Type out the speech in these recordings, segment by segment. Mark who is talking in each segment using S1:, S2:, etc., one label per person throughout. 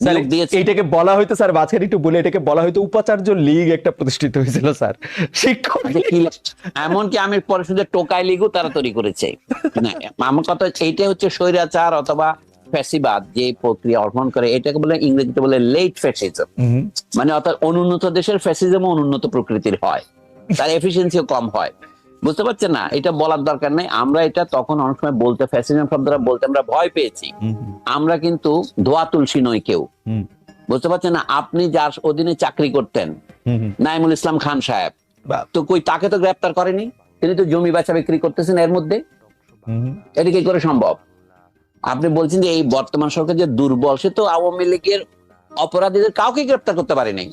S1: Sir
S2: নিয়োগ
S1: বলা হয়তো স্যার মাঝখানে একটু বলে এটাকে বলা হয়তো উপাচার্য লীগ একটা প্রতিষ্ঠিত হয়েছিল স্যার। শিক্ষক
S2: এমনকি আমি পরে শুধু টোকাই লিগও তারা তৈরি করেছে। আমার কথা হচ্ছে, এইটা হচ্ছে স্বৈরাচার অথবা ফ্যাসিবাদ যে প্রক্রিয়া অর্পণ করে। এটাকে বলে ইংরেজিতে বলে লেট ফ্যাসিজম মানে অর্থাৎ অনুন্নত দেশের ফ্যাসিজম অনুন্নত প্রকৃতির হয়। তার এফিসিয়েন্সিও কম হয়। বুঝতে পারছেন না? এটা বলার দরকার নাই। আমরা এটা তখন অনেক সময় বলতে ফ্যাসিজম শব্দটা বলতে আমরা ভয় পেয়েছি। আমরা কিন্তু ধোয়া তুলসী নই কেউ। বুঝতে পারছেন না? আপনি যার অধীনে চাকরি করতেন। নাইমুল ইসলাম খান সাহেব তো কই তাকে তো গ্রেপ্তার করেনি? তিনি তো জমি বেচা বিক্রি করতেছেন এর মধ্যে। এটা কি করে সম্ভব? আপনি বলছেন যে এই বর্তমান সরকার যে দুর্বল সে তো আওয়ামী লীগের অপরাধীদের কাউকে গ্রেপ্তার করতে পারেনি।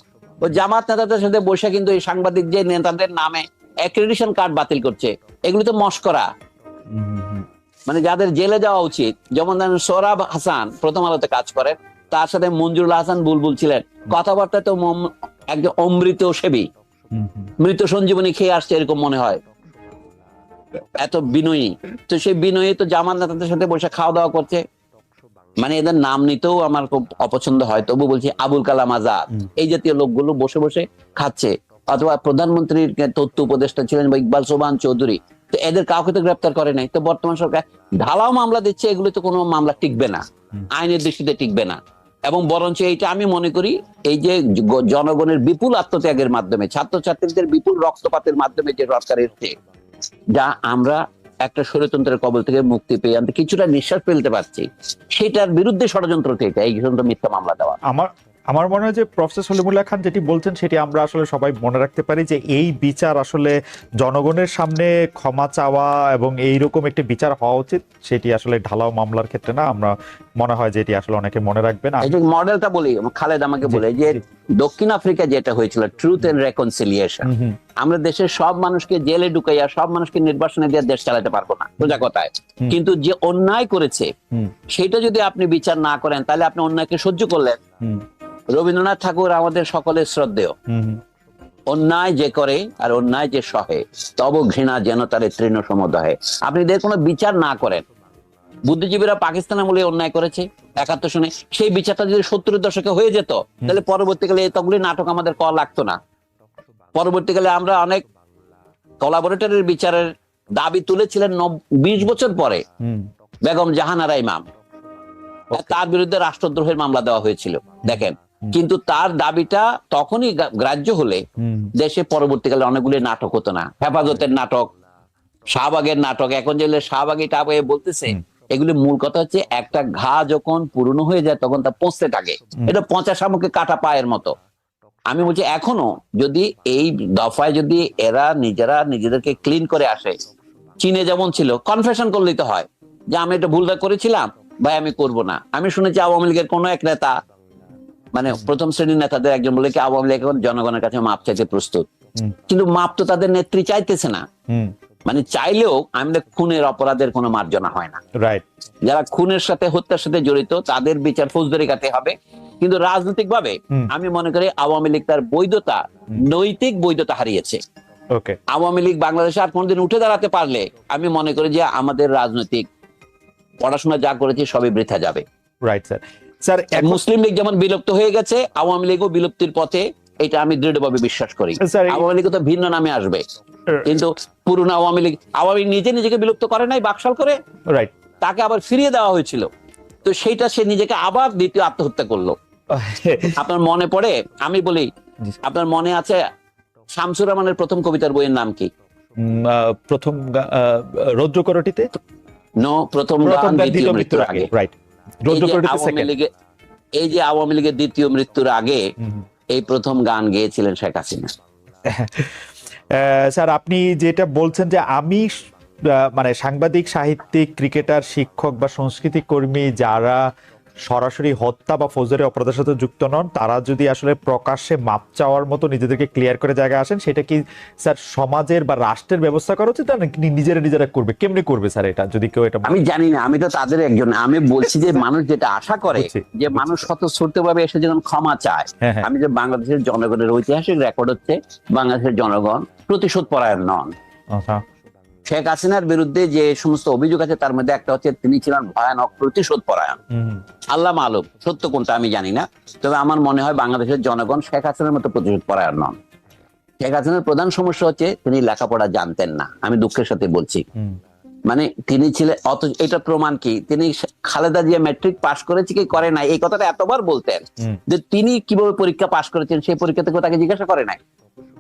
S2: ও জামাত নেতাদের সাথে বসে কিন্তু এই সাংবাদিক যে নেতাদের নামে অ্যাক্রেডিশন কার্ড বাতিল করছে। এগুলি তো মস্করা। মানে যাদের জেলে যাওয়া উচিত যেমন ধরেন সোরাব হাসান প্রথম আলোতে কাজ করেন তার সাথে মঞ্জুরুল হাসান বুলবুল ছিলেন। কথাবার্তা তো একজন অমৃত সেবী। মৃত সঞ্জীবনী খেয়ে আসছে এরকম মনে হয়। এত বিনয়ী। তো সেই বিনয়ী তো জামান নেতাদের সাথে বসে খাওয়া দাওয়া করছে। মানে এদের নাম নিতেও আমার খুব অপছন্দ হয়। তবু বলছি আবুল কালাম আজাদ। এই জাতীয় লোকগুলো বসে বসে খাচ্ছে। অথবা প্রধানমন্ত্রীর তথ্য উপদেষ্টা ছিলেন বা ইকবাল সোবান চৌধুরী তো এদের কাউকে তো গ্রেপ্তার করে নাই। তো বর্তমান সরকার ঢালাও মামলা দিচ্ছে এগুলো তো কোনো মামলা টিকবে না। আইনের দৃষ্টিতে টিকবে না। এবং বরঞ্চ এইটা আমি মনে করি এই যে জনগণের বিপুল আত্মত্যাগের মাধ্যমে ছাত্রছাত্রীদের বিপুল রক্তপাতের মাধ্যমে যে সরকার এসছে যা আমরা একটা স্বৈরতন্ত্রের কবল থেকে মুক্তি পেয়ে আনতে কিছুটা নিঃশ্বাস ফেলতে পারছি। সেটার বিরুদ্ধে ষড়যন্ত্র থেকে এই পর্যন্ত মিথ্যা মামলা দেওয়া।
S1: আমার আমার মনে হয় যে প্রফেসর সলিমুল্লাহ খান যেটি বলছেন সেটি আমরা আসলে সবাই মনে রাখতে পারি যে এই বিচার আসলে জনগণের সামনে ক্ষমা চাওয়া এবং এইরকম একটি বিচার হওয়া উচিত সেটি আসলে ঢালাও মামলার ক্ষেত্রে না। আমরা মনে হয় যে এটি আসলে অনেকে মনে রাখবেন।
S2: মডেলটা বলি খালেদ আমাকে বলে যে দক্ষিণ আফ্রিকা যেটা হয়েছিল ট্রুথ এন্ড রেকনসিলিয়েশন আমরা দেশের সব মানুষকে জেলে ঢুকাইয়া সব মানুষকে নির্বাসনে দিয়ে দেশ চালাতে পারব না সোজা কথায়। কিন্তু যে অন্যায় করেছে সেটা যদি আপনি বিচার না করেন তাহলে আপনি অন্যায়কে সহ্য করলেন রবীন্দ্রনাথ ঠাকুর আমাদের সকলের শ্রদ্ধেয়। অন্যায় যে করে আর অন্যায় যে সহে তব ঘৃণা যেন তার তৃণ সমদহে। আপনি এদের কোনো বিচার না করেন বুদ্ধিজীবীরা পাকিস্তান আমলে অন্যায় করেছে একাত্তর সনে সেই বিচারটা যদি সত্তরের দশকে হয়ে যেত তাহলে পরবর্তীকালে এতগুলি নাটক আমাদের কল লাগতো না। পরবর্তীকালে আমরা অনেক কোলাবোরেটরের বিচারের দাবি তুলেছিলেন বিশ বছর পরে বেগম জাহানারা ইমাম। তার বিরুদ্ধে রাষ্ট্রদ্রোহের মামলা দেওয়া হয়েছিল দেখেন। কিন্তু তার দাবিটা তখনই গ্রাহ্য হলে দেশে পরবর্তীকালে অনেকগুলি নাটক হতো না। হেফাজতের নাটক শাহবাগের নাটক এখন যে শাহবাগি টাবে বলতেছে এগুলি মূল কথা হচ্ছে একটা ঘা যখন পুরনো হয়ে যায় তখন তা পচতে থাকে। এটা পচা শামুকে কাটা পায়ের মতো। আমি বলছি এখনও যদি এই দফায় যদি এরা নিজেরা নিজেদেরকে ক্লিন করে আসে চীনে যেমন ছিল কনফেশন করলেই তো হয় যে আমি এটা ভুলটা করেছিলাম ভাই আমি করব না। আমি শুনেছি আওয়ামী লীগের কোনো এক নেতা মানে প্রথম শ্রেণির নেতাদের একজন বলে কি আওয়ামী লীগ এখন জনগণের কাছে মাপ চাইতে প্রস্তুত। কিন্তু মাপ তো তাদের নেত্রী চাইতেছে না। মানে চাইলেও আমাদের খুনের অপরাধের কোনো মার্জনা হয় না।
S1: রাইট
S2: যারা খুনের সাথে হত্যার সাথে জড়িত তাদের বিচার ফৌজদারি কাতে হবে। কিন্তু রাজনৈতিক ভাবে আমি মনে করি আওয়ামী লীগ তার বৈধতা নৈতিক বৈধতা হারিয়েছে।
S1: ওকে
S2: আওয়ামী লীগ বাংলাদেশে আর কোনোদিন উঠে দাঁড়াতে পারলে আমি মনে করি যে আমাদের রাজনৈতিক পড়াশোনা যা করেছি সবই বৃথা যাবে।
S1: Right sir sir
S2: Muslim League যেমন বিলুপ্ত হয়ে গেছে আওয়ামী লীগও বিলুপ্তির পথে এটা আমি দৃঢ়ভাবে বিশ্বাস করি। আওয়ামী লীগ তো ভিন্ন নামে আসবে। কিন্তু পুরনো আওয়ামী লীগ আওয়ামী নিজে নিজেকে বিলুপ্ত করে নাই বাকশাল করে
S1: রাইট
S2: তাকে আবার ফিরিয়ে দেওয়া হয়েছিল। তো সেইটা সে নিজেকে আবার দ্বিতীয় আত্মহত্যা করল। আপনার মনে পড়ে? আমি বলি আপনার মনে আছে শামসুর রহমানের প্রথম কবিতার বইয়ের নাম কি?
S1: প্রথম আহ, রৌদ্রকরটিতে
S2: নো প্রথম গান দ্বিতীয় মৃত্যুর আগে।
S1: রাইট
S2: এই যে আওয়ামী লীগের দ্বিতীয় মৃত্যুর আগে এই প্রথম গান গেয়েছিলেন শেখ হাসিনা।
S1: স্যার আপনি যেটা বলছেন যে আমি মানে সাংবাদিক সাহিত্যিক ক্রিকেটার শিক্ষক বা সংস্কৃতি কর্মী যারা সরাসরি হত্যা বা ফৌজদারি অপরাধের সাথে যুক্ত নন তারা যদি আসলে প্রকাশ্যে মাপ চাওয়ার মতো নিজেদেরকে ক্লিয়ার করে জায়গায় আসেন সেটা কি স্যার সমাজের বা রাষ্ট্রের ব্যবস্থা করা উচিত? নাকি নিজেরা নিজেরা করবে। কেমনে করবে স্যার এটা যদি কেউ এটা
S2: আমি জানি না আমি তো তাদের একজন আমি বলছি যে মানুষ যেটা আশা করে যে মানুষ স্বতঃস্ফূর্ত ভাবে এসে যখন ক্ষমা চায়
S1: হ্যাঁ হ্যাঁ।
S2: আমি যে বাংলাদেশের জনগণের ঐতিহাসিক রেকর্ড হচ্ছে বাংলাদেশের জনগণ প্রতিশোধ পরায়ণ নন।
S1: আচ্ছা।
S2: শেখ হাসিনার বিরুদ্ধে যে সমস্ত অভিযোগ আছে তার মধ্যে একটা হচ্ছে তিনি ছিলেন ভয়ানক প্রতিশোধ পরায়ণ আল্লাহ মালুম সত্য কোনটা আমি জানি না। তবে আমার মনে হয় বাংলাদেশের জনগণ শেখ হাসিনার মতো প্রতিশোধ পরায়ণ নন। শেখ হাসিনার প্রধান সমস্যা হচ্ছে তিনি লেখাপড়া জানতেন না। আমি দুঃখের সাথে বলছি। মানে তিনি ছিলেন অত এটা প্রমাণ কি? তিনি খালেদা জিয়া ম্যাট্রিক পাশ করেছে কি করে নাই? এই কথাটা এতবার বলতেন যে তিনি কীভাবে পরীক্ষা পাশ করেছেন সেই পরীক্ষাতে কেউ তাকে জিজ্ঞাসা করে নাই।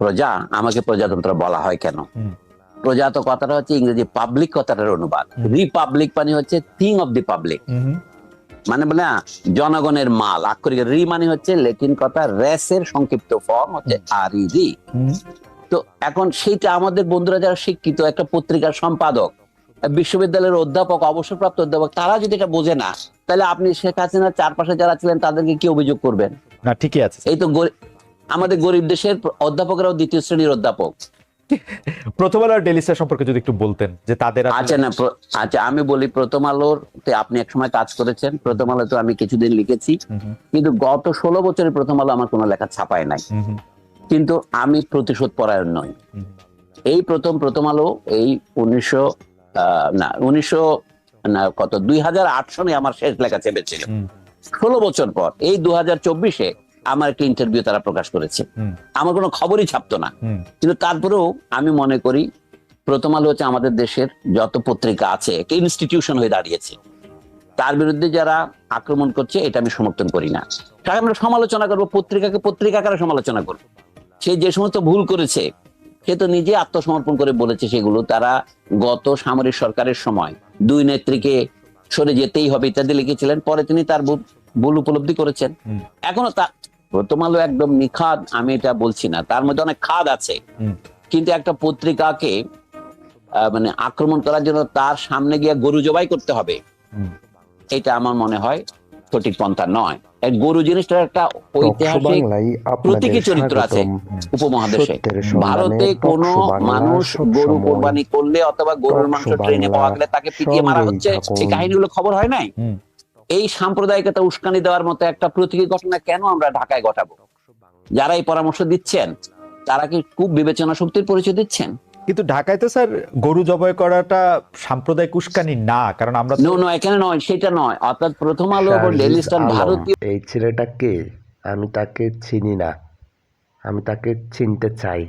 S2: প্রজা আমাকে প্রজাতন্ত্র বলা হয় কেন? প্রজা তো কথাটা হচ্ছে ইংরেজি পাবলিক কথাটার অনুবাদ। রিপাবলিক মানে হচ্ছে থিং অফ দি পাবলিক মানে বলে না, জনগণের মাল। আক্ষরিক রি মানে হচ্ছে লেকিন কথা রেসের সংক্ষিপ্ত ফর্ম হচ্ছে আর ই রি তো এখন সেইটা আমাদের বন্ধুরা যারা শিক্ষিত একটা পত্রিকার সম্পাদক বিশ্ববিদ্যালয়ের অধ্যাপক অবসরপ্রাপ্ত অধ্যাপক তারা যদি এটা বোঝে না তাহলে আপনি শেখ হাসিনার চারপাশে যারা ছিলেন তাদেরকে কি অভিযোগ করবেন?
S1: না ঠিকই আছে।
S2: এই তো আমাদের গরিব দেশের অধ্যাপকরাও দ্বিতীয় শ্রেণির অধ্যাপক।
S1: প্রথম আলোর ডেলি স্যার সম্পর্কে যদি একটু বলতেন যে তাদের
S2: আচ্ছা না আচ্ছা আমি বলি প্রথম আলোর আপনি একসময় কাজ করেছেন প্রথম আলো তো আমি কিছুদিন লিখেছি। কিন্তু গত ষোলো বছরের প্রথম আলো আমার কোনো লেখা ছাপায় নাই। কিন্তু আমি প্রতিশোধ পরায়ণ নই। এই প্রথম প্রথম আলো এই উনিশশো আহ, না উনিশশো না কত দুই হাজার আট সনে আমার শেষ লেখা চেপেছিল। ষোলো বছর পর এই দু হাজার চব্বিশে আমার একটা ইন্টারভিউ তারা প্রকাশ করেছে। আমার কোনো খবরই ছাপতো না। কিন্তু তারপরেও আমি মনে করি প্রথম আলো হচ্ছে আমাদের দেশের যত পত্রিকা আছে একটা ইনস্টিটিউশন হয়ে দাঁড়িয়েছে। তার বিরুদ্ধে যারা আক্রমণ করছে এটা আমি সমর্থন করি না। তাই আমরা সমালোচনা করব পত্রিকাকে পত্রিকা আকারে সমালোচনা করব? সে যে সমস্ত ভুল করেছে সে তো নিজে আত্মসমর্পণ করে বলেছে সেগুলো। তারা গত সামরিক সরকারের সময় দুই নেত্রীকে সরে যেতেই হবে ইত্যাদি লিখেছিলেন। পরে তিনি তার ভুল- ভুল উপলব্ধি করেছেন। এখনও তা প্রথম আলো একদম নিখাদ আমি এটা বলছি না। তার মধ্যে অনেক খাদ আছে। কিন্তু একটা পত্রিকাকে মানে আক্রমণ করার জন্য তার সামনে গিয়ে গরু জবাই করতে হবে। এটা আমার মনে হয় সঠিক পন্থা নয়। গরু জিনিসটার একটা ঐতিহাসিক প্রতীকী চরিত্র আছে। উপমহাদেশে। ভারতে কোন মানুষ গরু কোরবানি করলে অথবা গরুর মাংস ট্রেনে পাওয়া গেলে তাকে পিটিয়ে মারা হচ্ছে। এই কাহিনীগুলো খবর হয় নাই। এই সাম্প্রদায়িকতা উস্কানি দেওয়ার মতো একটা প্রতীকী ঘটনা কেন আমরা ঢাকায় ঘটাবো? যারা এই পরামর্শ দিচ্ছেন তারা কি খুব বিবেচনা শক্তির পরিচয় দিচ্ছেন?
S1: কিন্তু ঢাকায় তো স্যার গরু জবাই করাটা সাম্প্রদায়িক উস্কানি না কারণ আমরা
S2: নো নো এখানে নয় সেটা নয়। অর্থাৎ প্রথম আলো এবং ডেইলি স্টার ভারতীয়
S3: এই ছেলেটাকে আমি তাকে চিনি না। আমি তাকে চিনতে চাই।